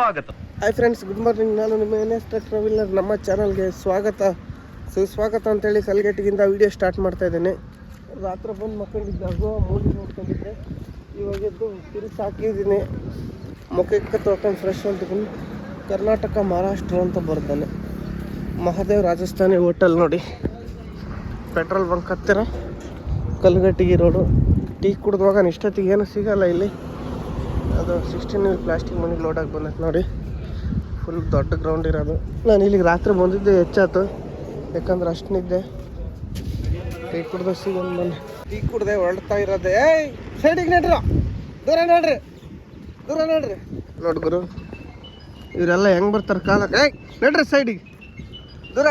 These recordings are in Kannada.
ಸುಸ್ವಾಗತ ಹಾಯ್ ಫ್ರೆಂಡ್ಸ್ ಗುಡ್ ಮಾರ್ನಿಂಗ್ ನಾನು ನಿಮ್ಮ ಎನ್ ಎಸ್ ಟ್ರಕ್ ಟ್ರಾವೆಲರ್ ನಮ್ಮ ಚಾನಲ್ಗೆ ಸ್ವಾಗತ. ಸುಸ್ವಾಗತ ಅಂತೇಳಿ ಕಲ್ಗೇಟಿಗಿಂತ ವಿಡಿಯೋ ಸ್ಟಾರ್ಟ್ ಮಾಡ್ತಾ ಇದ್ದೇನೆ. ರಾತ್ರಿ ಬಂದು ಜಾಗ ಮೂವಿ ನೋಡ್ಕೊಂಡಿದ್ದೆ. ಇವಾಗ ಎದ್ದು ತಿರುಗಿ ಹಾಕಿದ್ದೀನಿ. ಮುಖಕ್ಕೆ ತೊಳ್ಕೊಂಡು ಫ್ರೆಶ್ ಅಂತ ಕರ್ನಾಟಕ, ಮಹಾರಾಷ್ಟ್ರ ಅಂತ ಬರ್ತಾನೆ ಮಹಾದೇವ್ ರಾಜಸ್ಥಾನಿ ಹೋಟೆಲ್ ನೋಡಿ. ಪೆಟ್ರೋಲ್ ಬಂಕ್ ಹತ್ತಿರ. ಕಲ್ಗಟ್ಟಿಗೆ ರೋಡು. ಟೀ ಕುಡಿದ್ವಾಗ ಇಷ್ಟೊತ್ತಿಗೆ ಏನು ಸಿಗಲ್ಲ ಇಲ್ಲಿ. ಅದು ಸಿಕ್ಸ್ಟೀನ್ ಪ್ಲಾಸ್ಟಿಕ್ ಮನಿ ಆಗಿ ಬಂದೈತೆ ನೋಡಿ. ಫುಲ್ ದೊಡ್ಡ ಗ್ರೌಂಡ್ ಇರೋದು. ನಾನು ಇಲ್ಲಿಗೆ ರಾತ್ರಿ ಬಂದಿದ್ದೆ, ಹೆಚ್ಚಾಯ್ತು. ಯಾಕಂದ್ರೆ ಅಷ್ಟು ನಿದ್ದೆ ಟೀ ಕುಡ್ದು ಸಿಗೊಂದು ಬಂದು ಟೀ ಕುಡ್ದೆ ಹೊರಡ್ತಾ ಇರೋದೆ. ಏಯ್ ಸೈಡಿಗೆ ನಡ್ರಿ. ದೂರ ನೋಡ್ರಿ. ದೂರ ನೋಡ್ರಿ. ನೋಡಿ ಗುರು, ಇವರೆಲ್ಲ ಹೆಂಗೆ ಬರ್ತಾರೆ ಕಾಲಕ್ಕೆ ಏಯ್, ನಡ್ರಿ ಸೈಡಿಗೆ ದೂರ,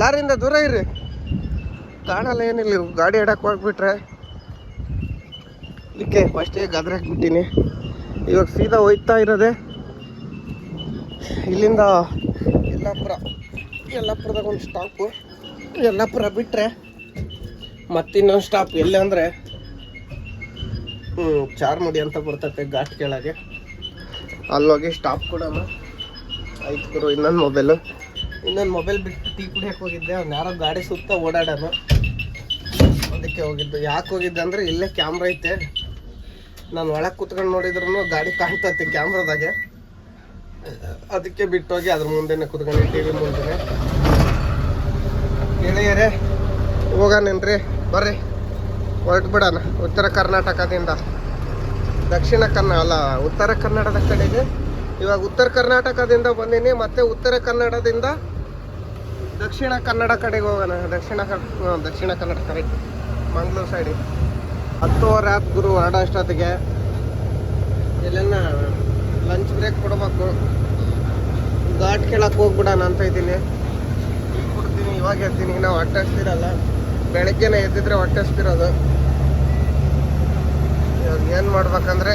ಲಾರಿಯಿಂದ ದೂರ ಇರ್ರಿ. ಕಾಣಲ್ಲ ಏನಿಲ್ಲ ಗಾಡಿ ಇಡಕ್ಕೆ ಹೋಗ್ಬಿಟ್ರೆ. ಇದಕ್ಕೆ ಫಸ್ಟಿಗೆ ಗದ್ರಾಕ್ ಬಿಟ್ಟಿನಿ. ಇವಾಗ ಸೀದಾ ಹೋಯ್ತಾ ಇರೋದೆ. ಇಲ್ಲಿಂದ ಯಲ್ಲಾಪುರ, ಯಲ್ಲಾಪುರದಾಗ ಒಂದು ಸ್ಟಾಪು ಯಲ್ಲಾಪುರ ಬಿಟ್ಟರೆ ಮತ್ತಿನ್ನೊಂದು ಸ್ಟಾಪ್ ಎಲ್ಲಿ ಅಂದರೆ ಹ್ಞೂ ಚಾರ್ಮುಡಿ ಅಂತ ಬರ್ತೈತೆ ಘಾಟ್ ಕೆಳಗೆ. ಅಲ್ಲೋಗಿ ಸ್ಟಾಪ್ ಕೊಡೋಣ. ಆಯ್ತು ಗುರು, ಇನ್ನೊಂದು ಮೊಬೈಲು ಇನ್ನೊಂದು ಮೊಬೈಲ್ ಬಿಟ್ಟು ಟೀ ಕುಡಿಯೋಕೆ ಹೋಗಿದ್ದೆ. ಅವ್ನು ಯಾರೋ ಗಾಡಿ ಸುತ್ತ ಓಡಾಡೋನು. ಅದಕ್ಕೆ ಹೋಗಿದ್ದು. ಯಾಕೆ ಹೋಗಿದ್ದೆ ಅಂದರೆ ಇಲ್ಲೇ ಕ್ಯಾಮ್ರಾ ಐತೆ. ನಾನು ಒಳಗೆ ಕುತ್ಕೊಂಡು ನೋಡಿದ್ರು ಗಾಡಿ ಕಾಣ್ತೈತೆ ಕ್ಯಾಮ್ರಾದಾಗೆ. ಅದಕ್ಕೆ ಬಿಟ್ಟೋಗಿ ಅದ್ರ ಮುಂದೆನೆ ಕುತ್ಕೊಂಡು ಟಿ ವಿ ಮುಂದೆನೆ ಗೆಳೆಯರೇ ಹೋಗಾನೇನ್ರಿ ಬರ್ರಿ. ಹೊರಟು ಬಿಡೋಣ, ಉತ್ತರ ಕರ್ನಾಟಕದಿಂದ. ದಕ್ಷಿಣ ಕನ್ನಡ ಅಲ್ಲ, ಉತ್ತರ ಕನ್ನಡದ ಕಡೆಗೆ. ಇವಾಗ ಉತ್ತರ ಕರ್ನಾಟಕದಿಂದ ಬಂದೀನಿ, ಮತ್ತೆ ಉತ್ತರ ಕನ್ನಡದಿಂದ ದಕ್ಷಿಣ ಕನ್ನಡ ಕಡೆಗೆ ಹೋಗೋಣ. ದಕ್ಷಿಣ ದಕ್ಷಿಣ ಕನ್ನಡ ಕರೆಕ್ಟ್ ಮಂಗಳೂರು ಸೈಡಿಗೆ ಹತ್ತುವರೆ ಆತ್ ಗುರು ಹೊರಡೋ ಅಷ್ಟೊತ್ತಿಗೆ ಎಲ್ಲೆಲ್ಲ ಲಂಚ್ ಬ್ರೇಕ್ ಕೊಡ್ಬೇಕು. ಘಾಟ್ ಕೇಳಕ್ಕೆ ಹೋಗ್ಬಿಡೋಣ ಅಂತ ಇದ್ದೀನಿ. ಈಗ ಕೊಡ್ತೀನಿ, ಇವಾಗ ಈಗ ನಾವು ಹೊಟ್ಟೆ ಬೆಳಗ್ಗೆನೇ ಎದ್ದಿದ್ರೆ ಹೊಟ್ಟೆ ಹಸ್ತಿರೋದು ಇವಾಗ ಏನು ಮಾಡ್ಬೇಕಂದ್ರೆ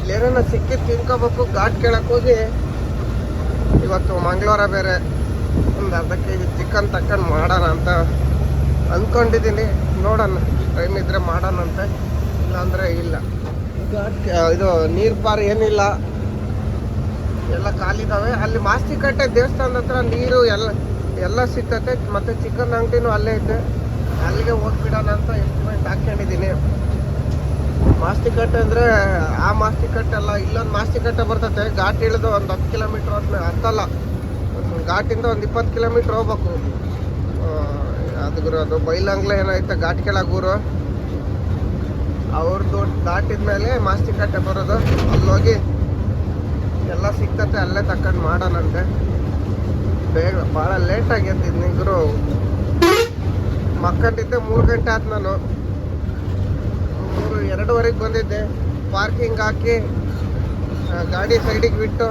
ಇಲ್ಲೇನ ಸಿಕ್ಕಿ ತಿನ್ಕೋಬೇಕು, ಘಾಟ್ ಕೇಳಕ್ಕೆ ಹೋಗಿ. ಇವತ್ತು ಮಂಗಳವಾರ ಬೇರೆ. ಒಂದು ಅರ್ಧ ಕೆ ಜಿ ಚಿಕನ್ ತಕ್ಕಂಡು ಮಾಡೋಣ ಅಂತ. ಅಂದ್ಕೊಂಡಿದ್ದೀನಿ ನೋಡೋಣ. ಟೈಮ್ ಇದ್ರೆ ಮಾಡೋಣಂತೆ. ಇಲ್ಲಾಂದರೆ ಇಲ್ಲ. ಈಗ ಇದು ನೀರು ಪಾರು ಏನಿಲ್ಲ. ಎಲ್ಲ ಖಾಲಿದಾವೆ. ಅಲ್ಲಿ ಮಾಸ್ತಿಕಟ್ಟೆ ದೇವಸ್ಥಾನದ ಹತ್ರ ನೀರು ಎಲ್ಲ ಎಲ್ಲ ಸಿಗ್ತತೆ. ಮತ್ತು ಚಿಕನ್ ಅಂಗಡಿನೂ ಅಲ್ಲೇ ಐತೆ ಅಲ್ಲಿಗೆ ಹೋಗ್ಬಿಡೋಣ ಅಂತ ಎಸ್ಟಿಮೇಟ್ ಹಾಕ್ಕೊಂಡಿದ್ದೀನಿ. ಮಾಸ್ತಿಕಟ್ಟೆ ಅಂದರೆ, ಆ ಮಾಸ್ತಿಕಟ್ಟೆ ಅಲ್ಲ, ಇಲ್ಲೊಂದು ಮಾಸ್ತಿಕಟ್ಟೆ ಬರ್ತತೆ. ಘಾಟ್ ಇಳಿದು ಒಂದು ಹತ್ತು ಕಿಲೋಮೀಟ್ರ್ ಅಂತ ಹತ್ತಲ್ಲ. ಘಾಟಿಂದ ಒಂದು ಇಪ್ಪತ್ತು ಕಿಲೋಮೀಟ್ರ್ ಹೋಗ್ಬೇಕು. ಅದು ಗುರು, ಅದು ಬೈಲಂಗ್ಲ ಏನಾಯ್ತು ಘಾಟ್ ಕೆಳಗೆ ಊರು ಅವ್ರದ್ದು ದಾಟಿದ ಮೇಲೆ ಮಾಸ್ತಿ ಕಟ್ಟೆ ಬರೋದು. ಅಲ್ಲಿ ಹೋಗಿ ಎಲ್ಲ ಸಿಕ್ತತೆ ಅಲ್ಲೇ ತಕೊಂಡು ಮಾಡೋಣಂತೆ. ಬೇಗ ಭಾಳ ಲೇಟಾಗಿ ಎದ್ದಿದ್ನಿ ಗುರು. ಮಕ್ಕಂಡಿದ್ದೆ ಮೂರು ಗಂಟೆ ಆಯ್ತು ನಾನು. ಮೂರು, ಎರಡೂವರೆಗೆ ಬಂದಿದ್ದೆ. ಪಾರ್ಕಿಂಗ್ ಹಾಕಿ ಗಾಡಿ ಸೈಡಿಗೆ ಬಿಟ್ಟು,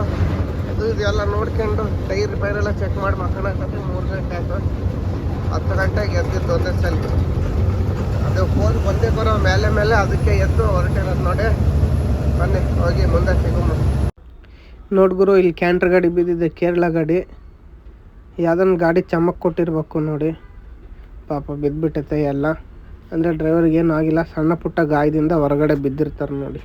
ಅದು ಇದೆಲ್ಲ ನೋಡ್ಕೊಂಡು, ಟೈರ್ ಬೈರೆಲ್ಲ ಚೆಕ್ ಮಾಡಿ ಮಕ್ಕಳ ಮೂರು ಗಂಟೆ ಆಯ್ತು. ಹತ್ತು ಗಂಟೆಗೆ ಎದ್ದಿತ್ತು ಒಂದೇ ಸಲ ಅದು ಫೋನ್ ಬಂದೇ ಬರೋ ಮೇಲೆ ಮೇಲೆ ಅದಕ್ಕೆ ಎದ್ದು ಹೊರಟಿರೋದು ನೋಡಿ. ಬನ್ನಿ ಹೋಗಿ ಮುಂದೆ ಸಿಗುಮ್ಮ ನೋಡ್ಗುರು ಇಲ್ಲಿ ಕ್ಯಾಂಟ್ರ್ ಗಾಡಿ ಬಿದ್ದಿದೆ ಕೇರಳ ಗಾಡಿ. ಯಾವ್ದೊಂದು ಗಾಡಿ ಚಮಕ್ ಕೊಟ್ಟಿರ್ಬೇಕು ನೋಡಿ. ಪಾಪ ಬಿದ್ದುಬಿಟ್ಟೈತೆ ಎಲ್ಲ. ಅಂದರೆ ಡ್ರೈವರ್ಗೆ ಏನೂ ಆಗಿಲ್ಲ ಸಣ್ಣ ಪುಟ್ಟ ಗಾಯದಿಂದ ಹೊರಗಡೆ ಬಿದ್ದಿರ್ತಾರೆ ನೋಡಿ.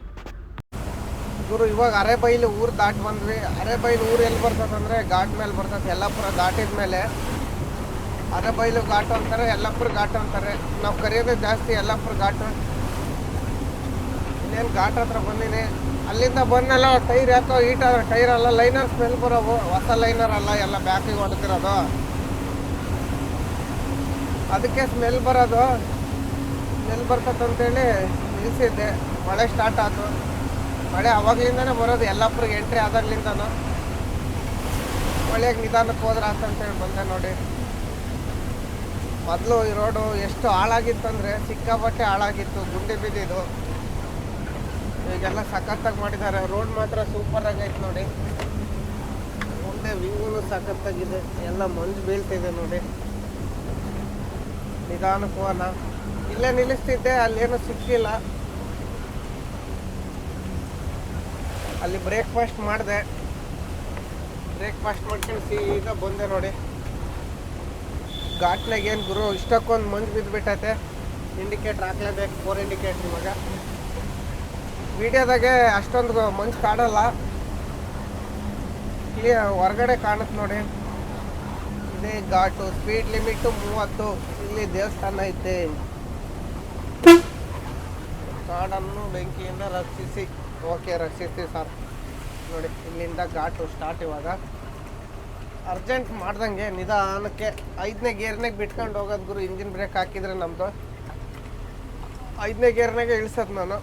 ಗುರು ಇವಾಗ ಅರೆಬೈಲು ಊರು ದಾಟಿ ಬಂದ್ವಿ. ಅರೆಬೈಲು ಊರು ಎಲ್ಲಿ ಬರ್ತದೆ ಅಂದರೆ ಘಾಟ್ ಮೇಲೆ ಬರ್ತದೆ. ಯಲ್ಲಾಪುರ ದಾಟಿದ ಮೇಲೆ ಅರೆಬೈಲು ಘಾಟು ಅಂತಾರೆ ಯಲ್ಲಾಪುರ ಘಾಟು ಅಂತಾರೆ. ನಾವು ಕರೆಯೋದೇ ಜಾಸ್ತಿ ಯಲ್ಲಾಪುರ ಘಾಟು. ಇನ್ನೇನು ಘಾಟ್ ಹತ್ರ ಬಂದೀನಿ. ಅಲ್ಲಿಂದ ಬಂದಲ್ಲ ಟೈರ್ ಯಾಕೋ ಈಟ ಟೈರ್ ಅಲ್ಲ ಲೈನರ್ ಸ್ಮೆಲ್ ಬರೋವು. ಹೊಸ ಲೈನರ್ ಅಲ್ಲ, ಎಲ್ಲ ಬ್ಯಾಕಿಗೆ ಹೊಡೆದಿರೋದು. ಅದಕ್ಕೆ ಸ್ಮೆಲ್ ಬರೋದು. ಸ್ಮೆಲ್ ಬರ್ತದೆ ಅಂತೇಳಿ ನಿಲ್ಲಿಸಿದ್ದೆ ಮಳೆ ಸ್ಟಾರ್ಟ್ ಆಯಿತು ಮಳೆ ಅವಾಗ್ಲಿಂದನೇ ಬರೋದು ಎಲ್ಲಪ್ಪರಿಗೆ ಎಂಟ್ರಿ ಆದಾಗ್ಲಿಂದನೂ. ಮಳೆಗೆ ನಿಧಾನಕ್ಕೆ ಹೋದ್ರೆ ಅಂತೇಳಿ ಬಂದೆ ನೋಡಿ. ಮೊದಲು ಈ ರೋಡು ಎಷ್ಟು ಹಾಳಾಗಿತ್ತಂದರೆ ಸಿಕ್ಕಾಪಟ್ಟೆ ಹಾಳಾಗಿತ್ತು, ಗುಂಡಿ ಬಿದ್ದಿದ್ದು. ಈಗೆಲ್ಲ ಸಖತ್ತಾಗಿ ಮಾಡಿದ್ದಾರೆ. ರೋಡ್ ಮಾತ್ರ ಸೂಪರ್ ಆಗೈತೆ ನೋಡಿ. ಮುಂದೆ ವಿಂಗೂ ಸಖತ್ತಾಗಿದೆ. ಎಲ್ಲ ಮಂಜು ಬೀಳ್ತಿದೆ ನೋಡಿ. ನಿಧಾನ ಕೋನ ಇಲ್ಲೇ ನಿಲ್ಲಿಸ್ತಿದ್ದೆ, ಅಲ್ಲೇನು ಸಿಕ್ಕಿಲ್ಲ. ಅಲ್ಲಿ ಬ್ರೇಕ್ಫಾಸ್ಟ್ ಮಾಡಿದೆ. ಬ್ರೇಕ್ಫಾಸ್ಟ್ ಮಾಡ್ಕೊಂಡು ಸೀದಾ ಬಂದೆ ನೋಡಿ. ಘಾಟ್ನಾಗ ಏನು ಗುರು, ಇಷ್ಟಕ್ಕೊಂದು ಮಂಜು ಬಿದ್ದುಬಿಟ್ಟೈತೆ ಇಂಡಿಕೇಟ್ರ್ ಹಾಕ್ಲೇಬೇಕು ಫೋರ್ ಇಂಡಿಕೇಟ್ರ್ ಇವಾಗ. ವಿಡಿಯೋದಾಗೆ ಅಷ್ಟೊಂದು ಮಂಜು ಕಾಡಲ್ಲ. ಕ್ಲಿಯರ್ ಹೊರಗಡೆ ಕಾಣುತ್ತೆ ನೋಡಿ. ಇದೇ ಘಾಟು ಸ್ಪೀಡ್ ಲಿಮಿಟ್ ಮೂವತ್ತು. ಇಲ್ಲಿ ದೇವಸ್ಥಾನ ಐತೆ. ಕಾಡನ್ನು ಬೆಂಕಿಯಿಂದ ರಕ್ಷಿಸಿ. ಓಕೆ ರಕ್ಷಿಸಿ ಸರ್ ನೋಡಿ, ಇಲ್ಲಿಂದ ಘಾಟು ಸ್ಟಾರ್ಟ್ ಇವಾಗ. ಅರ್ಜೆಂಟ್ ಮಾಡ್ದಂಗೆ ನಿಧಾನಕ್ಕೆ ಐದನೇ ಗೇರ್ನಾಗ ಬಿಟ್ಕೊಂಡು ಹೋಗೋದು ಗುರು, ಇಂಜಿನ್ ಬ್ರೇಕ್ ಹಾಕಿದ್ರೆ ನಮ್ಮದು ಐದನೇ ಗೇರ್ನಾಗೆ ಇಳಿಸೋದು ನಾನು.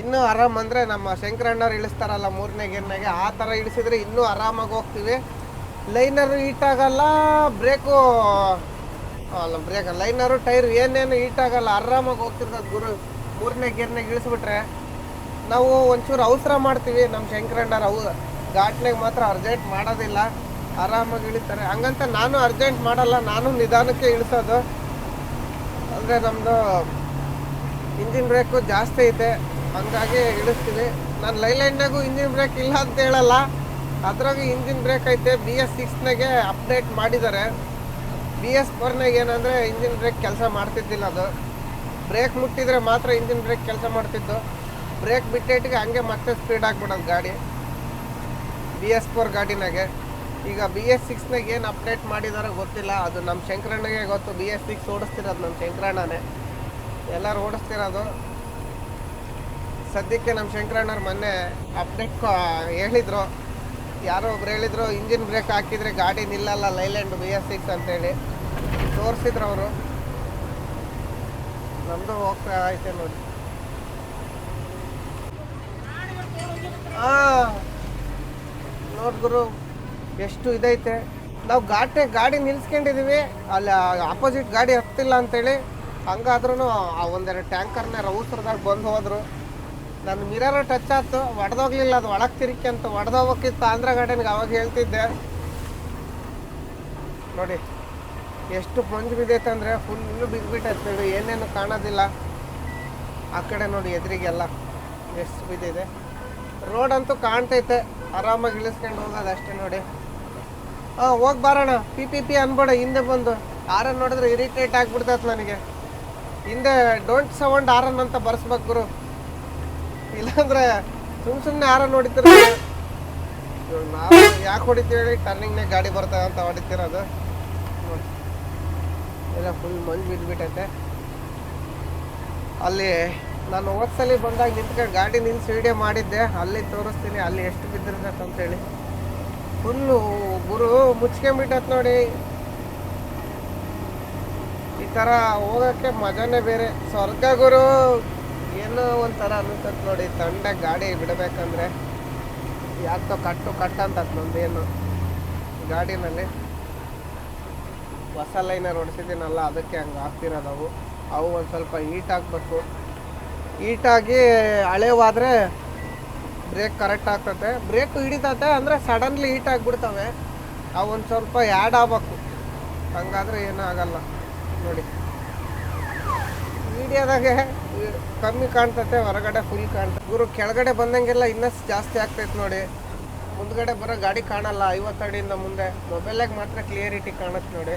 ಇನ್ನೂ ಆರಾಮ್ ಅಂದರೆ ನಮ್ಮ ಶಂಕರಣ್ಣವ್ರು ಇಳಿಸ್ತಾರಲ್ಲ ಮೂರನೇ ಗೇರ್ನಾಗೆ, ಆ ಥರ ಇಳಿಸಿದ್ರೆ ಇನ್ನೂ ಆರಾಮಾಗಿ ಹೋಗ್ತೀವಿ. ಲೈನರು ಹೀಟ್ ಆಗಲ್ಲ, ಬ್ರೇಕು, ಅಲ್ಲ, ಬ್ರೇಕ್ ಲೈನರು, ಟೈರ್ ಏನೇನು ಹೀಟ್ ಆಗಲ್ಲ, ಆರಾಮಾಗಿ ಹೋಗ್ತಿರ್ತದೆ ಗುರು. ಮೂರನೇ ಗೇರ್ನಾಗ ಇಳಿಸ್ಬಿಟ್ರೆ ನಾವು ಒಂಚೂರು ಅವಸರ ಮಾಡ್ತೀವಿ ನಮ್ಮ ಶಂಕರಣ್ಣರು ಅವು ಘಾಟ್ನಾಗ ಮಾತ್ರ ಅರ್ಜೆಂಟ್ ಮಾಡೋದಿಲ್ಲ. ಆರಾಮಾಗಿ ಇಳಿತಾರೆ. ಹಂಗಂತ ನಾನು ಅರ್ಜೆಂಟ್ ಮಾಡಲ್ಲ, ನಾನು ನಿಧಾನಕ್ಕೆ ಇಳಿಸೋದು. ಅಂದರೆ ನಮ್ಮದು ಇಂಜಿನ್ ಬ್ರೇಕು ಜಾಸ್ತಿ ಐತೆ ಹಂಗಾಗಿ ಇಳಿಸ್ತೀನಿ ನಾನು ಲೈಲ್ಯಾಂಡ್ನಾಗೂ ಇಂಜಿನ್ ಬ್ರೇಕ್ ಇಲ್ಲ ಅಂತ ಹೇಳಲ್ಲ. ಅದ್ರಾಗ ಇಂಜಿನ್ ಬ್ರೇಕ್ ಐತೆ. ಬಿ ಎಸ್ ಸಿಕ್ಸ್ನಾಗೆ ಅಪ್ಡೇಟ್ ಮಾಡಿದ್ದಾರೆ. ಬಿ ಎಸ್ ಫೋರ್ನಾಗ ಏನಂದರೆ ಇಂಜಿನ್ ಬ್ರೇಕ್ ಕೆಲಸ ಮಾಡ್ತಿದ್ದಿಲ್ಲ ಅದು. ಬ್ರೇಕ್ ಮುಟ್ಟಿದ್ರೆ ಮಾತ್ರ ಇಂಜಿನ್ ಬ್ರೇಕ್ ಕೆಲಸ ಮಾಡ್ತಿದ್ದು ಬ್ರೇಕ್ ಬಿಟ್ಟಿಟ್ಟಿಗೆ ಹಂಗೆ ಮತ್ತೆ ಸ್ಪೀಡ್ ಆಗ್ಬಿಡೋದು ಗಾಡಿ. ಬಿ ಎಸ್ ಫೋರ್ ಗಾಡಿನಾಗೆ ಈಗ ಬಿ ಎಸ್ ಸಿಕ್ಸ್ನಾಗ ಏನು ಅಪ್ಡೇಟ್ ಮಾಡಿದಾರೋ ಗೊತ್ತಿಲ್ಲ. ಅದು ನಮ್ಮ ಶಂಕರಣ್ಣಗೆ ಗೊತ್ತು. ಬಿ ಎಸ್ ಸಿಕ್ಸ್ ಓಡಿಸ್ತಿರೋದು ನಮ್ಮ ಶಂಕರಣ್ಣನೇ. ಎಲ್ಲರೂ ಓಡಿಸ್ತಿರೋದು. ಸದ್ಯಕ್ಕೆ ನಮ್ಮ ಶಂಕರಣ್ಣವ್ರು ಮೊನ್ನೆ ಅಪ್ಡೇಟ್ ಹೇಳಿದರು. ಯಾರೋ ಒಬ್ರು ಹೇಳಿದರು ಇಂಜಿನ್ ಬ್ರೇಕ್ ಹಾಕಿದರೆ ಗಾಡಿ ನಿಲ್ಲಲ್ಲ ಲೈಲ್ಯಾಂಡ್ ಬಿ ಎಸ್ ಸಿಕ್ಸ್ ಅಂತೇಳಿ. ತೋರಿಸಿದ್ರು ಅವರು. ನಮ್ಮದು ಹೋಗ್ತಾ ಐತೆ ನೋಡಿ. ಹಾಂ ನೋಡ್ ಎಷ್ಟು ಇದೈತೆ. ನಾವು ಘಾಟೆ ಗಾಡಿ ನಿಲ್ಸ್ಕೊಂಡಿದೀವಿ, ಅಲ್ಲಿ ಆಪೋಸಿಟ್ ಗಾಡಿ ಹತ್ತಿಲ್ಲ ಅಂತೇಳಿ. ಹಂಗಾದ್ರೂ ಆ ಒಂದೆರಡು ಟ್ಯಾಂಕರ್ನ ರೌಸ್ರದಾಗ ಬಂದು ಹೋದ್ರು. ನನ್ನ ಮಿರರ್ ಟಚ್ ಆಯ್ತು, ಒಡೆದೋಗ್ಲಿಲ್ಲ, ಅದು ಒಳಗೆ ತಿರುಕಿ ಅಂತ ಒಡೆದೋಗ್ಬೇಕಿತ್ತು ಆಂಧ್ರ ಗಾರ್ಡನ್ಗೆ ಅವಾಗ ಹೇಳ್ತಿದ್ದೆ. ನೋಡಿ, ಎಷ್ಟು ಮಂಜು ಬಿದ್ದೈತೆ ಅಂದರೆ ಫುಲ್ಲು ಬಿದ್ದುಬಿಟ್ಟೈತೆ ನೋಡಿ ಏನೇನು ಕಾಣೋದಿಲ್ಲ. ಆ ಕಡೆ ನೋಡಿ ಎದುರಿಗೆಲ್ಲ, ಎಷ್ಟು ಬಿದ್ದಿದೆ. ರೋಡ್ ಅಂತೂ ಕಾಣ್ತೈತೆ. ಆರಾಮಾಗಿ ಇಳಿಸ್ಕೊಂಡು ಹೋಗೋದು ಅಷ್ಟೇ ನೋಡಿ. ಹಾಂ ಹೋಗಿ ಬಾರೋಣ ಪಿ ಪಿ ಪಿ ಅನ್ಬೇಡ, ಹಿಂದೆ ಬಂದು. ಆರನ್ ನೋಡಿದ್ರೆ ಇರಿಟೇಟ್ ಆಗಿಬಿಡ್ತೈತೆ ನನಗೆ. ಹಿಂದೆ ಡೋಂಟ್ ಸೌಂಡ್ ಆರನ್ ಅಂತ ಬರ್ಸ್ಬೇಕು ಗುರು. ಇಲ್ಲಾಂದ್ರೆ ಸುಮ್ ಸುಮ್ಮನೆ ಆರನ್ ಹೊಡಿತೀರ? ನಾವು ಯಾಕೆ ಹೊಡಿತೀವಿ ಟರ್ನಿಂಗ್ನಾಗ ಗಾಡಿ ಬರ್ತದೆ ಅಂತ ಹೊಡಿತಿರೋದು. ಅದು ಎಲ್ಲ ಫುಲ್ ಮಂಜು ಬಿದ್ದುಬಿಟ್ಟೈತೆ ಅಲ್ಲಿ ನಾನು ಹೋಗ್ಸಲಿ ಬಂದಾಗ ನಿಂತ್ಕೊಂಡು ಗಾಡಿ ನಿಲ್ಸಿ ವಿಡಿಯೋ ಮಾಡಿದ್ದೆ. ಅಲ್ಲಿ ತೋರಿಸ್ತೀನಿ, ಅಲ್ಲಿ ಎಷ್ಟು ಬಿದ್ದಿರ್ತೈತೆ ಅಂತೇಳಿ ಫುಲ್ಲು ಗುರು ಮುಚ್ಕೊಂಬಿಟ್ಟತ್ ನೋಡಿ. ಈ ಥರ ಹೋಗೋಕ್ಕೆ ಮಜಾನೇ ಬೇರೆ. ಸ್ವರ್ಗ ಗುರು, ಏನೋ ಒಂಥರ ಅನ್ಸತ್ ನೋಡಿ. ತಂಡ ಗಾಡಿ ಬಿಡಬೇಕಂದ್ರೆ. ಯಾಕೋ ಕಟ್ಟು ಕಟ್ ಅಂತ ನಂದೇನು ಗಾಡಿನಲ್ಲಿ. ಹೊಸ ಲೈನರ್ ಹೊಡ್ಸಿದ್ದೀನಲ್ಲ ಅದಕ್ಕೆ ಹಂಗೆ ಆಗ್ತಿರೋದು ಅವು. ಅವು ಒಂದು ಸ್ವಲ್ಪ ಹೀಟ್ ಆಗಬೇಕು. ಹೀಟಾಗಿ ಹಳೆವಾದರೆ ಬ್ರೇಕ್ ಕರೆಕ್ಟ್ ಆಗ್ತತೆ ಬ್ರೇಕ್ ಹಿಡಿತತೆ ಅಂದರೆ ಸಡನ್ಲಿ ಹೀಟ್ ಆಗಿಬಿಡ್ತವೆ. ಆ ಒಂದು ಸ್ವಲ್ಪ ಆ್ಯಡ್ ಆಗ್ಬೇಕು. ಹಂಗಾದ್ರೆ ಏನೂ ಆಗಲ್ಲ. ನೋಡಿ. ಮೀಡಿಯಾದಾಗೆ ಕಮ್ಮಿ ಕಾಣ್ತತೆ, ಹೊರಗಡೆ ಫುಲ್ ಕಾಣ್ತದೆ ಗುರು ಕೆಳಗಡೆ ಬಂದಂಗೆಲ್ಲ ಇನ್ನಷ್ಟು ಜಾಸ್ತಿ ಆಗ್ತೈತೆ ನೋಡಿ. ಮುಂದ್ಗಡೆ ಬರೋ ಗಾಡಿ ಕಾಣಲ್ಲ ಐವತ್ತಡಿಯಿಂದ ಮುಂದೆ. ಮೊಬೈಲಾಗೆ ಮಾತ್ರ ಕ್ಲಿಯರಿಟಿ ಕಾಣುತ್ತೆ ನೋಡಿ.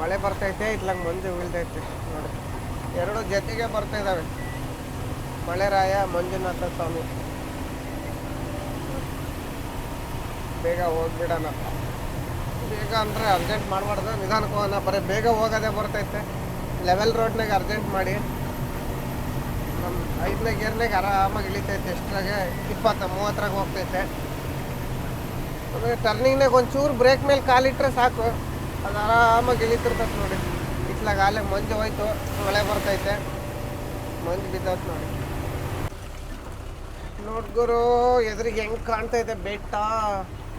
ಮಳೆ ಬರ್ತೈತೆ, ಇದ್ಲಂಗೆ ಮಂಜು ಉಳ್ದೈತೆ ನೋಡಿ. ಎರಡು ಜೊತೆಗೆ ಬರ್ತಾ ಇದ್ದಾವೆ ಮಳೆರಾಯ, ಮಂಜುನಾಥ ಸ್ವಾಮಿ. ಬೇಗ ಹೋಗ್ಬಿಡೋಣ. ಬೇಗ ಅಂದರೆ ಅರ್ಜೆಂಟ್ ಮಾಡಬಾರ್ದು. ನಿಧಾನಕ್ಕೆ ಹೋಗೋಣ ಬರೀ ಬೇಗ ಹೋಗೋದೇ ಬರ್ತೈತೆ. ಲೆವೆಲ್ ರೋಡ್ನಾಗ ಅರ್ಜೆಂಟ್ ಮಾಡಿ. ನಮ್ಮ ಐದನೇ ಗೇರ್ನಾಗ ಆರಾಮಾಗಿ ಇಳಿತೈತೆ. ಎಷ್ಟ್ರಾಗೆ? ಇಪ್ಪತ್ತ, ಮೂವತ್ತರಾಗ ಹೋಗ್ತೈತೆ. ಆಮೇಲೆ ಟರ್ನಿಂಗ್ನಾಗ ಒಂಚೂರು ಬ್ರೇಕ್ ಮೇಲೆ ಕಾಲಿಟ್ಟರೆ ಸಾಕು. ಅದು ಆರಾಮಾಗಿ ಇಳಿತಿರ್ತೈತೆ ನೋಡಿ. ಇತ್ಲಾಗ ಆಲೆ ಮಂಜು ಹೋಯ್ತು, ಮಳೆ ಬರ್ತೈತೆ. ಮಂಜು ಬಿದ್ದೈತೆ ನೋಡಿ. ನೋಡ್ಗುರು ಎದುರಿಗೆ ಹೆಂಗೆ ಕಾಣ್ತೈತೆ ಬೆಟ್ಟ?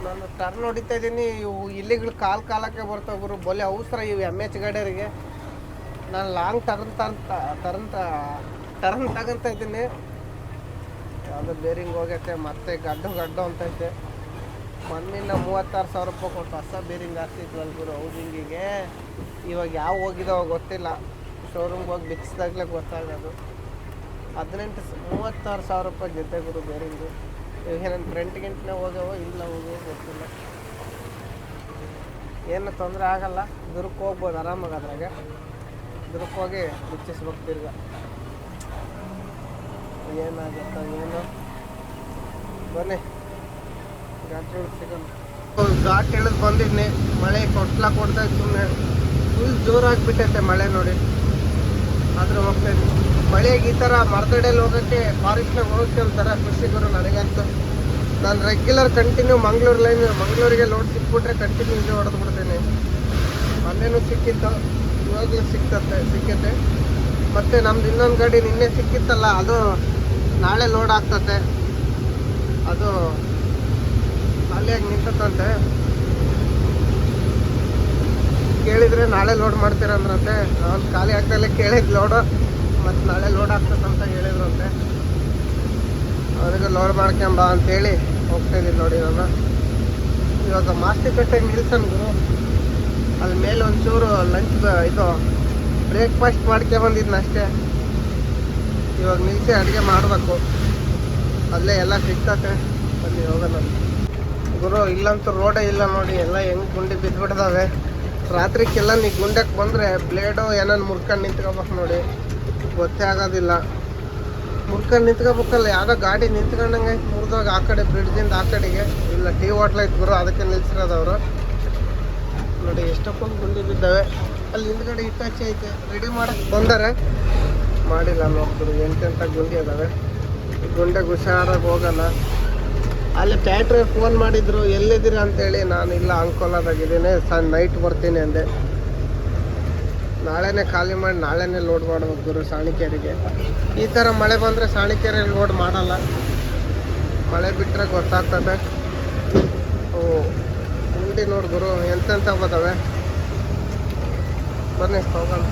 ನಾನು ಟರ್ನ್ ಹೊಡಿತಾ ಇದ್ದೀನಿ ಇವು ಇಲ್ಲಿಗಳು ಕಾಲು ಕಾಲಕ್ಕೆ ಬರ್ತೋಗ್ರು ಗುರು. ಬೊಲೆ ಅವಸರ ಇವು ಎಂ ಎಚ್ ಗಾಡಿಯರಿಗೆ. ನಾನು long turn turn turn turn ತಗೊಂತ ಇದ್ದೀನಿ ಯಾವುದೋ ಬೇರಿಂಗ್ ಹೋಗೈತೆ, ಮತ್ತೆ ಗಡ್ಡು ಗಡ್ಡು ಅಂತೈತೆ. ಮೊನ್ನಿನ ಮೂವತ್ತಾರು ಸಾವಿರ ರೂಪಾಯಿ ಕೊಟ್ಟು ಹೊಸ ಬೇರಿಂಗ್ ಹಾಕ್ತಿದ್ವಲ್ಲ ಗುರು ಹೌದಿಂಗಿಗೆ ಇವಾಗ ಯಾವ ಹೋಗಿದಾವ ಗೊತ್ತಿಲ್ಲ. ಶೋರೂಮ್ಗೆ ಹೋಗಿ ಬಿಚ್ಚಿದಾಗಲೇ ಗೊತ್ತಾಗೋದು. ಹದಿನೆಂಟು ಮೂವತ್ತಾರು ಸಾವಿರ ರೂಪಾಯಿ ಜೊತೆ ಗುರು ಬೇರಿಂಗು. ಇವಾಗ ನನ್ನ ಫ್ರೆಂಟ್ ಗಿಂಟ್ನೇ ಹೋಗ್ಯಾವ ಇಲ್ಲ ಹೋಗೋ ಗೊತ್ತಿಲ್ಲ. ಏನು ತೊಂದರೆ ಆಗಲ್ಲ. ದುರ್ಕ್ ಹೋಗ್ಬೋದು ಆರಾಮಾಗಿ ಅದ್ರಾಗೆ. ದುರ್ಕ್ ಹೋಗಿ ಬಿಚ್ಚಿಸ್ಬೇಕು ತಿರ್ಗ. ಏನಾಗುತ್ತೋ ಏನೋ. ಬನ್ನಿ. ಘಾಟ್ ಇಳಿದ್ ಬಂದಿದ್ನಿ. ಮಳೆ ಕೊಟ್ಲ ಕೊಡ್ತಾ ಸುಮ್ಮನೆ ಫುಲ್ ಜೋರಾಗ್ಬಿಟ್ಟೈತೆ ಮಳೆ ನೋಡಿ. ಆದ್ರೆ ಹೋಗ್ತಾ ಮಳೆಗೆ ಈ ಥರ ಮರದಡೆಯಲ್ಲಿ ಹೋಗೋಕ್ಕೆ ಫಾರೆಸ್ಟ್ನಾಗ ಹೋಗೋಕ್ಕೆ ಒಂಥರ ಖುಷಿ ಗುರು ನನಗಂತೂ. ನಾನು ರೆಗ್ಯುಲರ್ ಕಂಟಿನ್ಯೂ ಮಂಗ್ಳೂರು ಲೈನ್ ಮಂಗ್ಳೂರಿಗೆ ಲೋಡ್ ಸಿಕ್ಬಿಟ್ರೆ ಕಂಟಿನ್ಯೂ ಇದು ಹೊಡೆದು ಬಿಡ್ತೀನಿ ಮೊನ್ನೆನೂ ಸಿಕ್ಕಿತ್ತು ಇವಾಗಲೂ ಸಿಕ್ತತ್ತೆ ಸಿಕ್ಕತ್ತೆ ಮತ್ತೆ ನಮ್ದು ಇನ್ನೊಂದು ಗಾಡಿ ನಿನ್ನೆ ಸಿಕ್ಕಿತ್ತಲ್ಲ, ಅದು ನಾಳೆ ಲೋಡ್ ಆಗ್ತತೆ. ಅದು ಖಾಲಿಯಾಗಿ ನಿಂತಂತೆ ಕೇಳಿದ್ರೆ ನಾಳೆ ಲೋಡ್ ಮಾಡ್ತೀರಂದ್ರಂತೆ. ನಾನು ಖಾಲಿ ಆಗ್ದಲ್ಲೇ ಕೇಳಿದ್ ಲೋಡು ಮತ್ತು ನಾಳೆ ಲೋಡ್ ಆಗ್ತದಂತ ಹೇಳಿದ್ರಂತೆ. ಅವ್ರಿಗೆ ಲೋಡ್ ಮಾಡ್ಕೊಂಬ ಅಂತೇಳಿ ಹೋಗ್ತಾ ಇದೀನಿ ನೋಡಿ ನಾನು ಇವಾಗ ಮಾಸ್ತಿಕಟ್ಟೆಗೆ ನಿಲ್ಸನ್ ಗುರು. ಅಲ್ಲಿ ಮೇಲೆ ಒಂಚೂರು ಲಂಚ್ ಇದು ಬ್ರೇಕ್ಫಾಸ್ಟ್ ಮಾಡ್ಕೊಂಬಂದಿದ್ನ ಅಷ್ಟೇ. ಇವಾಗ ನಿಲ್ಸಿ ಅಡುಗೆ ಮಾಡಬೇಕು. ಅಲ್ಲೇ ಎಲ್ಲ ಸಿಗ್ತತೆ. ಅಲ್ಲಿ ಹೋಗೋಣ. ಗುರು, ಇಲ್ಲಂತೂ ರೋಡೇ ಇಲ್ಲ ನೋಡಿ, ಎಲ್ಲ ಹೆಂಗ್ ಗುಂಡಿ ಬಿದ್ದುಬಿಡ್ದಾವೆ ರಾತ್ರಿಗೆಲ್ಲ ನೀ ಗುಂಡಕ್ಕೆ ಬಂದರೆ ಬ್ಲೇಡು ಏನನ್ನ ಮುರ್ಕೊಂಡು ನಿಂತ್ಕೋಬೇಕು ನೋಡಿ. ಗೊತ್ತೇ ಆಗೋದಿಲ್ಲ. ಮುರ್ಕೊಂಡು ನಿಂತ್ಕೋಬೇಕಲ್ಲ, ಯಾವುದೋ ಗಾಡಿ ನಿಂತ್ಕೊಂಡಂಗೆ ಮುರಿದಾಗ ಆ ಕಡೆ ಬ್ರಿಡ್ಜಿಂದ ಆ ಕಡೆಗೆ. ಇಲ್ಲ, ಟೀ ಹೋಟ್ಲ್ ಐತೆ ಗುರು, ಅದಕ್ಕೆ ನಿಲ್ಸಿರೋದವರು ನೋಡಿ ಎಷ್ಟೊಂದು ಗುಂಡಿ ಬಿದ್ದಾವೆ. ಅಲ್ಲಿ ಹಿಂದ್ಗಡೆ ಇಟ್ಟಾಚೆ ಐತೆ. ರೆಡಿ ಮಾಡಕ್ಕೆ ಬಂದರೆ. ಮಾಡಿಲ್ಲ ನೋಡ್ತಾರೆ ಎಂತೆಂಥ ಗುಂಡಿ ಅದಾವೆ. ಗುಂಡೆ ಗುಂಡೆಗೆ ಹುಷಾರಾಗಿ ಹೋಗೋಣ ಅಲ್ಲಿ ಟ್ಯಾಟ್ರಿ ಫೋನ್ ಮಾಡಿದ್ರು, ಎಲ್ಲಿದ್ದೀರಿ? ಅಂತೇಳಿ ನಾನು ಇಲ್ಲ ಅಂಕೋಲಾದಾಗಿದ್ದೀನಿ ಸನ್ ನೈಟ್ ಬರ್ತೀನಿ ಅಂದೆ. ನಾಳೆನೇ ಖಾಲಿ ಮಾಡಿ, ನಾಳೆನೇ ಲೋಡ್ ಮಾಡ್ಬೇಕು ಗುರು ಸಾಣಿಕೆರೆಗೆ ಈ ಥರ ಮಳೆ ಬಂದರೆ ಸಾಣಿಕೆರೆ ಲೋಡ್ ಮಾಡಲ್ಲ. ಮಳೆ ಬಿಟ್ಟರೆ ಗೊತ್ತಾಗ್ತದೆ. ಓ ನೋಡು ಗುರು ಎಂತೆಂಥ ಬದಾವೆ? ಬನ್ನಿ, ಹೋಗೋಣ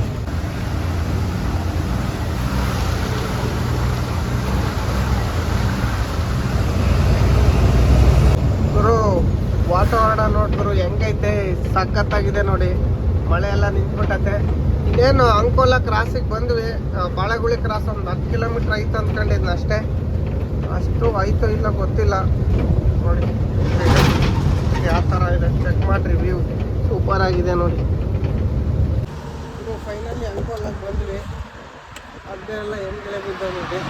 ಗುರು ವಾತಾವರಣ ನೋಡಿದ್ರು ಹೆಂಗೈತೆ, ಸಖತ್ತಾಗಿದೆ ನೋಡಿ. ಮಳೆ ಎಲ್ಲ ನಿಂತ್ಬಿಟ್ಟತೆ. ಇನ್ನೇನು ಅಂಕೋಲ ಕ್ರಾಸಿಗೆ ಬಂದ್ವಿ. ಬಾಳೆಗುಳಿ ಕ್ರಾಸ್ ಒಂದು ಹತ್ತು ಕಿಲೋಮೀಟ್ರ್ ಐತೆ ಅಂದ್ಕೊಂಡಿದ್ನ ಅಷ್ಟೇ. ಅಷ್ಟು ಆಯ್ತೋ ಇಲ್ಲ ಗೊತ್ತಿಲ್ಲ. ನೋಡಿ ಯಾವ ಥರ ಇದೆ? ಚೆಕ್ ಮಾಡಿರಿ ವ್ಯೂ ಸೂಪರ್ ಆಗಿದೆ ನೋಡಿ. ಇದು ಫೈನಲಿ ಅಂಕೋಲಕ್ಕೆ ಬಂದ್ವಿ. ಅದೆಲ್ಲ ಹೆಂಗೆ ಬಿದ್ದ ನೋಡಿ.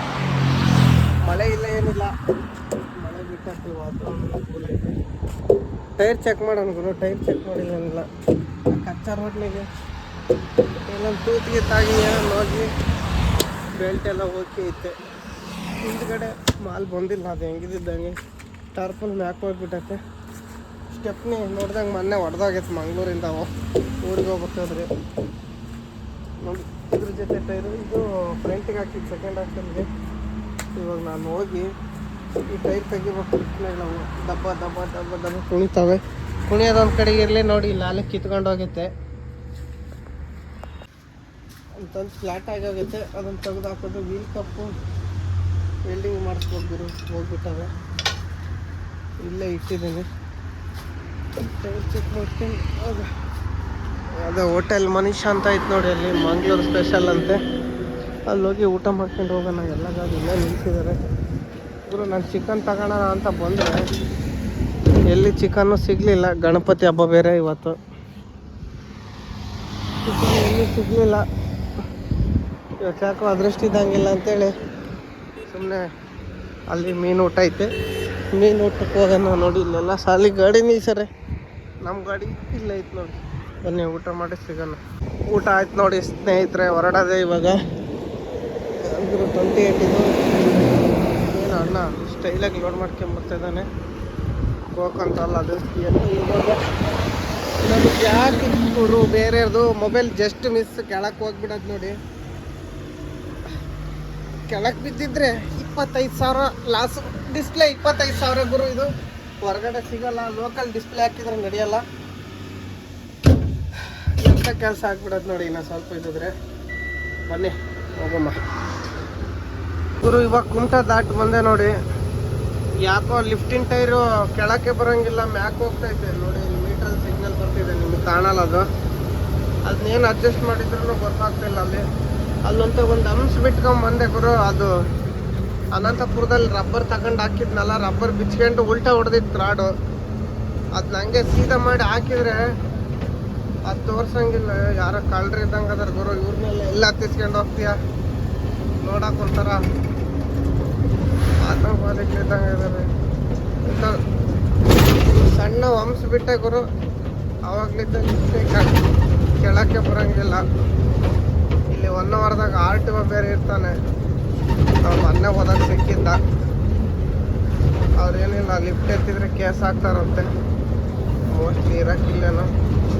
ಮಳೆ ಇಲ್ಲ ಏನಿಲ್ಲ. ಮಳೆ ಬಿಟ್ಟು ವಾತಾವರಣ ಟೈರ್ ಚೆಕ್ ಮಾಡೋಣ ಗುರು ಟೈರ್ ಚೆಕ್ ಮಾಡಿಲ್ಲ ಏನಿಲ್ಲ ಕಚ್ಚಾ ರೋಡ್ನಿಗೆ. ಏನೊಂದು ತೂತಿಗೆ ತಾಗಿ ಏನೋ ಹೋಗಿ ಬೆಲ್ಟ್ ಎಲ್ಲ ಓಕೆ ಐತೆ. ಹಿಂದ್ಗಡೆ ಮಾಲ್ ಬಂದಿಲ್ಲ, ಅದು ಹೆಂಗಿದ್ದಂಗೆ ಟರ್ಪಲ್ ಮ್ಯಾಕ್ ಹೋಗ್ಬಿಟ್ಟೈತೆ. ಸ್ಟೆಪ್ನಿ ನೋಡ್ದಂಗೆ ಮೊನ್ನೆ ಹೊಡೆದಾಗೈತೆ ಮಂಗ್ಳೂರಿಂದ ಊರಿಗೆ ಹೋಗ್ಬೇಕಾದ್ರೆ ನೋಡಿ, ಇದ್ರ ಜೊತೆ ಟೈರು, ಇದು ಫ್ರಂಟಿಗೆ ಹಾಕಿದ್ದು ಸೆಕೆಂಡ್ ಹಾಕ್ಸಲ್ಗೆ ಇವಾಗ ನಾನು ಹೋಗಿ ಈ ಟೈರ್ ತೆಗಿಬೇಕು ನಾವು ದಬ್ಬ ದಬ್ಬ ದಬ್ಬ ದಬ್ಬ ಕುಣಿತಾವೆ. ಕುಣಿಯೋದೊಂದು ಕಡೆಗೆ ಇರಲಿ ನೋಡಿ ನಾಲ್ಕು ಕಿತ್ಕೊಂಡು ಹೋಗುತ್ತೆ ಅಂತಂದು ಫ್ಲಾಟ್ ಹೋಗುತ್ತೆ ಅದನ್ನು ತೆಗೆದು ಹಾಕೋದು ವೀಲ್ ಕಪ್ಪು ವೆಲ್ಡಿಂಗ್ ಮಾಡಿಸ್ಬೇಕು ಗುರು ಹೋಗ್ಬಿಟ್ಟವೆ. ಇಲ್ಲೇ ಇಟ್ಟಿದ್ದೀನಿ. ಚೆಕ್ ಮಾಡ್ತೀನಿ. ಅದು, ಅದೇ ಹೋಟೆಲ್ ಮನೀಷ್ ಅಂತ ಐತೆ ನೋಡಿ ಅಲ್ಲಿ, ಮಂಗಳೂರು ಸ್ಪೆಷಲ್ ಅಂತೆ. ಅಲ್ಲಿ ಹೋಗಿ ಊಟ ಮಾಡ್ಕೊಂಡು ಹೋಗೋಣ. ಎಲ್ಲ ಗಾಡಿ ನಿಲ್ಸಿದ್ದಾರೆ. ಗುರು, ನಾನು ಚಿಕನ್ ತಗೋಣ ಅಂತ ಬಂದರೆ, ಎಲ್ಲಿ ಚಿಕನ್ನು ಸಿಗಲಿಲ್ಲ. ಗಣಪತಿ ಹಬ್ಬ ಬೇರೆ ಇವತ್ತು. ಚಿಕನ್ ಎಲ್ಲಿ ಸಿಗಲಿಲ್ಲ. ಇವತ್ತು ಯಾಕೋ ಅದೃಷ್ಟ ಇದ್ದಂಗಿಲ್ಲ ಅಂತೇಳಿ. ಸುಮ್ಮನೆ ಅಲ್ಲಿ ಮೀನು ಊಟ ಐತೆ. ಮೀನು ಊಟಕ್ಕೆ ಹೋಗೋಣ ನೋಡಿ, ಇಲ್ಲೆಲ್ಲ ಸಾಲಿ ಗಾಡಿ ನಿಲ್ಸರೆ ನಮ್ಮ ಗಾಡಿ ಇಲ್ಲ ಐತೆ ನೋಡಿ. ಬನ್ನಿ, ಊಟ ಮಾಡಿ ಸಿಗೋಣ. ಊಟ ಆಯ್ತು ನೋಡಿ, ಸ್ನೇಹಿತರೆ, ಹೊರಡೋದೆ ಇವಾಗ. ಅಂದರು ಟ್ವೆಂಟಿ ಏಯ್ಟ್ ಇದು ಏನು ಅಣ್ಣ ಸ್ಟೈಲಾಗಿ ಲೋಡ್ ಮಾಡ್ಕೊಂಬರ್ತಾಯಿದ್ದಾನೆ ಕೋಕ್ ಅಂತ ಅಲ್ಲ ಅದು. ಎಲ್ಲ ಯಾಕೆ ಇವರು ಬೇರೆಯವ್ರದು? ಮೊಬೈಲ್ ಜಸ್ಟ್ ಮಿಸ್ ಕೆಳಕ್ಕೆ ಹೋಗ್ಬಿಡೋದು ನೋಡಿ. ಕೆಳಕ್ಕೆ ಬಿದ್ದಿದ್ರೆ ಇಪ್ಪತ್ತೈದು ಸಾವಿರ ಲಾಸ್ ಡಿಸ್ಪ್ಲೇ ಇಪ್ಪತ್ತೈದು ಸಾವಿರ ಗುರು ಇದು. ಹೊರಗಡೆ ಸಿಗಲ್ಲ. ಲೋಕಲ್ ಡಿಸ್ಪ್ಲೇ ಹಾಕಿದ್ರೆ ನಡೆಯಲ್ಲ. ಎಂಥ ಕೆಲಸ ಆಗ್ಬಿಡೋದು ನೋಡಿ ಇನ್ನು ಸ್ವಲ್ಪ ಇದ್ದಿದ್ರೆ. ಬನ್ನಿ, ಹೋಗಮ್ಮ. ಗುರು ಇವಾಗ ಕುಮಟ ದಾಟ್ ಬಂದೆ ನೋಡಿ. ಯಾಕೋ ಲಿಫ್ಟಿನ್ ಟೈರು ಕೆಳಕ್ಕೆ ಬರೋಂಗಿಲ್ಲ, ಮ್ಯಾಕ್ ಹೋಗ್ತೈತೆ ನೋಡಿ ಮೀಟರ್ ಸಿಗ್ನಲ್ ಬರ್ತಿದೆ, ನಿಮಗೆ ಕಾಣಲ್ಲ ಅದು. ಅದನ್ನೇನು ಅಡ್ಜಸ್ಟ್ ಮಾಡಿದ್ರು ಗೊತ್ತಾಗ್ತಿಲ್ಲ ಅಲ್ಲಿ. ಅಲ್ಲಂತ ಒಂದು ಅಂಶ ಬಿಟ್ಕೊಂಡ್ ಬಂದೆ ಗುರು, ಅದು ಅನಂತಪುರದಲ್ಲಿ ರಬ್ಬರ್ ತಗೊಂಡು ಹಾಕಿದ್ನಲ್ಲ ರಬ್ಬರ್ ಬಿಚ್ಕೊಂಡು ಉಲ್ಟಾ ಹೊಡೆದಿತ್ತು ರಾಡು. ಅದು ಹಂಗೆ ಸೀದಾ ಮಾಡಿ ಹಾಕಿದ್ರೆ ಅದು ತೋರ್ಸಂಗಿಲ್ಲ, ಯಾರೋ ಕಳ್ರಿ ಇದ್ದಂಗೆ ಅದ್ರ ಗುರು ಇವ್ರನ್ನೆಲ್ಲ ಎಲ್ಲ ಹತ್ತಿಸ್ಕೊಂಡು ಹೋಗ್ತೀಯ? ನೋಡಕ್ ಒಂಥರ ಆತಂಕವಾದಿಗಳು ಇದ್ದಂಗೆ ಇದಾರೆ. ಸಣ್ಣ ವಂಶ ಬಿಟ್ಟೆ ಗುರು ಅವಾಗ್ಲಿದ್ದ ಕೆಳಕ್ಕೆ ಬರಂಗಿಲ್ಲ. ಇಲ್ಲಿ ಒನ್ ಅವರ್ದಾಗ ಆರ್ ಟಿ ಬೇರೆ ಇರ್ತಾನೆ. ನಾವು ಮೊನ್ನೆ ಹೋದಾಗ ಸಿಕ್ಕಿದ್ದ. ಅವ್ರೇನಿಲ್ಲ ಲಿಫ್ಟ್ ಎತ್ತಿದ್ರೆ ಕೇಸ್ ಹಾಕ್ತಾರಂತೆ. ಮೋಸ್ಟ್ಲಿ ಇರಕ್ಕಿಲ್ಲೇನೋ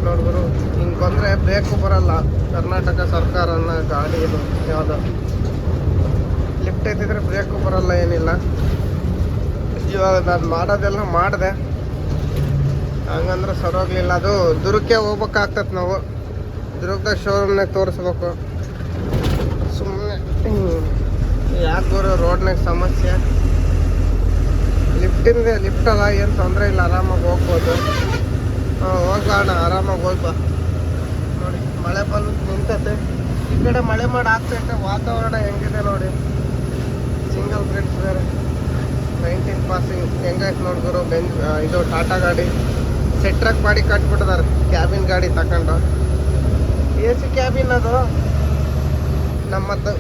ನೋಡಿದ್ರು ಹಿಂಗೆ ಬಂದರೆ ಬೇಕು ಬರಲ್ಲ. ಕರ್ನಾಟಕ ಸರ್ಕಾರ ಅನ್ನೋ ಗಾಡಿ ಇದು, ಯಾವುದು. ಎತ್ತಿದ್ರೆ ಬ್ರೇಕು ಬರಲ್ಲ, ಏನಿಲ್ಲ. ಇವಾಗ ನಾನು ಮಾಡೋದೆಲ್ಲ ಮಾಡಿದೆ. ಹಂಗಂದ್ರೆ ಸರೋಗ್ಲಿಲ್ಲ ಅದು ದುರ್ಗಕ್ಕೆ ಹೋಗ್ಬೇಕಾಗ್ತದೆ ನಾವು. ದುರ್ಗದಾಗ ಶೋರೂಮ್ನಾಗ ತೋರಿಸ್ಬೇಕು. ಸುಮ್ಮನೆ ಯಾಕೆ ಬರೋ ರೋಡ್ನಾಗ ಸಮಸ್ಯೆ? ಲಿಫ್ಟಿಂದ ಲಿಫ್ಟ್ ಅಲ್ಲ, ಏನು ತೊಂದರೆ ಇಲ್ಲ, ಆರಾಮಾಗಿ ಹೋಗ್ಬೋದು. ಹೋಗೋಣ ಆರಾಮಾಗಿ ಹೋಗ್ಬಾ ನೋಡಿ, ಮಳೆ ಬಂದು ನಿಂತತೆ. ಈ ಕಡೆ ಮಳೆ ಮಾಡಿ ಆಗ್ತೈತೆ, ವಾತಾವರಣ ಹೆಂಗಿದೆ ನೋಡಿ. ಸಿಂಗಲ್ ಬ್ರೆಡ್ ಸರ್ ನೈನ್ಟೀನ್ ಪಾಸಿಂಗ್ ಹೆಂಗೈತೆ ನೋಡಿದ್ರು ಬೆನ್ ಇದು ಟಾಟಾ ಗಾಡಿ. ಸೆಟ್ರಕ್ ಮಾಡಿ ಕಟ್ಬಿಟ್ಟಿದ್ದಾರೆ ಕ್ಯಾಬಿನ್ ಗಾಡಿ ತಗೊಂಡು ಎ ಸಿ ಕ್ಯಾಬಿನ್ ಅದು. ನಮ್ಮದು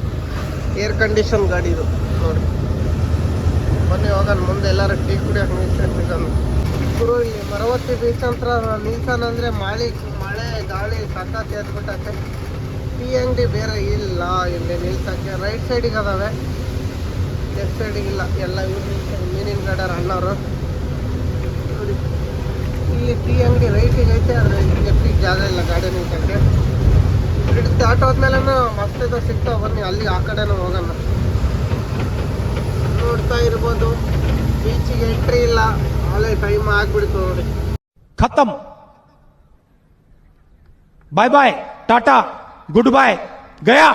ಏರ್ ಕಂಡೀಷನ್ ಗಾಡಿ ಇದು, ನೋಡಿ. ಮೊನ್ನೆ ಹೋಗೋಣ. ಮುಂದೆ ಎಲ್ಲರೂ ಟೀ ಕುಡಿಯೋಕೆ ನಿಲ್ಸಿರ್ತಿದ್ದಾನೆ ಗುರು, ಇಲ್ಲಿ ಮರವತ್ತಿ ಬೀಚ್ ಅಂತ ನಿಲ್ಸನ್ ಅಂದರೆ ಮಳೆ ಮಳೆ, ಗಾಳಿ ಸಖತ್ ಎದ್ಬಿಟ್ಟೈತೆ ಟೀ ಅಂಗಡಿ ಬೇರೆ ಇಲ್ಲ ಇಲ್ಲಿ ನಿಲ್ಸೋಕ್ಕೆ. ರೈಟ್ ಸೈಡಿಗೆ ಅದಾವೆ. ಲೆಫ್ಟ್ ಸೈಡಿಗಿಲ್ಲ ಎಲ್ಲ ಇವ್ರು ಮೀನಿನ ಗಡರ್ ಅಣ್ಣವರು. ಇಲ್ಲಿ ಟೀ ಅಂಗಡಿ ರೈಟಿಗೆ ಐತೆ ಆದರೆ ಲೆಫ್ಟಿಗೆ ಜಾಗ ಇಲ್ಲ ಗಾಡಿ ನಿಂತಕ್ಕೆ ಬ್ರಿಡ್ಜ್ ದಾಟೋದ್ಮೇಲೆ ಮಸ್ತಿದ್ದು ಸಿಗ್ತಾವೆ ಬನ್ನಿ. ಅಲ್ಲಿ ಆ ಕಡೆನೂ ಹೋಗೋಣ. ನೋಡ್ತಾ ಇರ್ಬೋದು. ಬೀಚಿಗೆ ಎಂಟ್ರಿ ಇಲ್ಲ. ಹಳೆ ಟೈಮ್ ಆಗ್ಬಿಡ್ತು ನೋಡಿ. ಖತಮ್. ಬಾಯ್ ಬಾಯ್ ಟಾಟಾ ಗುಡ್ ಬಾಯ್ ಗಯಾ